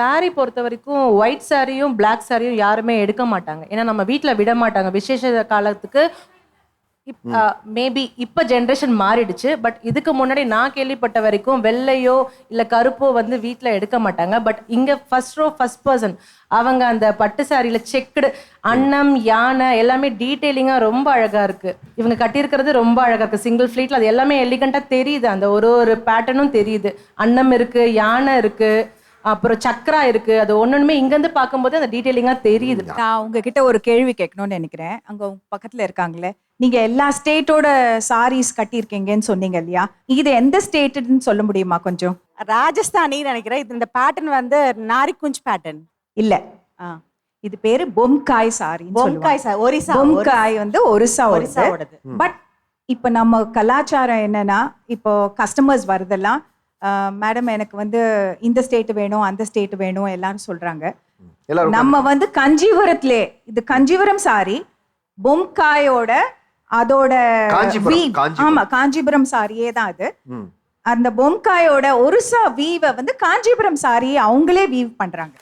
saree பொறுத்த வரைக்கும் white சாரியும் Black சாரியும் யாருமே எடுக்க மாட்டாங்க. ஏன்னா நம்ம வீட்டில் விட மாட்டாங்க. விசேஷ காலத்துக்கு மேபி இப்போ ஜென்ரேஷன் மாறிடுச்சு. பட் இதுக்கு முன்னாடி நான் கேள்விப்பட்ட வரைக்கும் வெள்ளையோ இல்லை கருப்போ வந்து வீட்டில் எடுக்க மாட்டாங்க. பட் இங்கே ஃபர்ஸ்ட் ரோ ஃபர்ஸ்ட் பர்சன் அவங்க அந்த பட்டு சாரியில் செக்குடு அன்னம் யானை எல்லாமே டீட்டெயிலிங்காக ரொம்ப அழகாக இருக்குது இவங்க கட்டியிருக்கிறது ரொம்ப அழகாக இருக்குது சிங்கிள் ஃப்ளீட்டில் அது எல்லாமே எலிகண்ட்டாக தெரியுது. அந்த ஒரு ஒரு பேட்டர்னும் தெரியுது. அன்னம் இருக்குது யானை இருக்குது அப்புறம் சக்ரா இருக்குது அது ஒன்றுமே இங்கேருந்து பார்க்கும்போது அந்த டீட்டெயிலிங்காக தெரியுது. நான் உங்ககிட்ட ஒரு கேள்வி கேட்கணும்னு நினைக்கிறேன். அங்க உங்க பக்கத்துல இருக்காங்களே. நீங்க எல்லா ஸ்டேட்டோட சாரீஸ் கட்டியிருக்கீங்கன்னு சொன்னீங்க இல்லையா? இது எந்த ஸ்டேட்டுன்னு சொல்ல முடியுமா கொஞ்சம்? ராஜஸ்தானி நினைக்கிறேன். இது இந்த பேட்டர்ன் வந்து நாரிக்குஞ்ச் பேட்டர்ன் இல்ல. இது பேரு பொம்காய் சாரி பொம்காய் சார் ஒரிசா பொம்காய் வந்து ஒரிசா. ஒரிசாவோடது. பட் இப்போ நம்ம கலாச்சாரம் என்னன்னா இப்போ கஸ்டமர்ஸ் வருதெல்லாம் மேடம் எனக்கு வந்து இந்த ஸ்டேட் வேணும் அந்த ஸ்டேட் வேணும் எல்லாரும் சொல்றாங்க நம்ம வந்து கஞ்சிபுரத்திலே இது கஞ்சிபுரம் சாரி பொம்காயோட அதோட. ஆமா காஞ்சிபுரம் சாரியே தான் அது. அந்த பொம்காயோட ஒரிசா வீவை வந்து காஞ்சிபுரம் சாரி அவங்களே வீவ் பண்றாங்க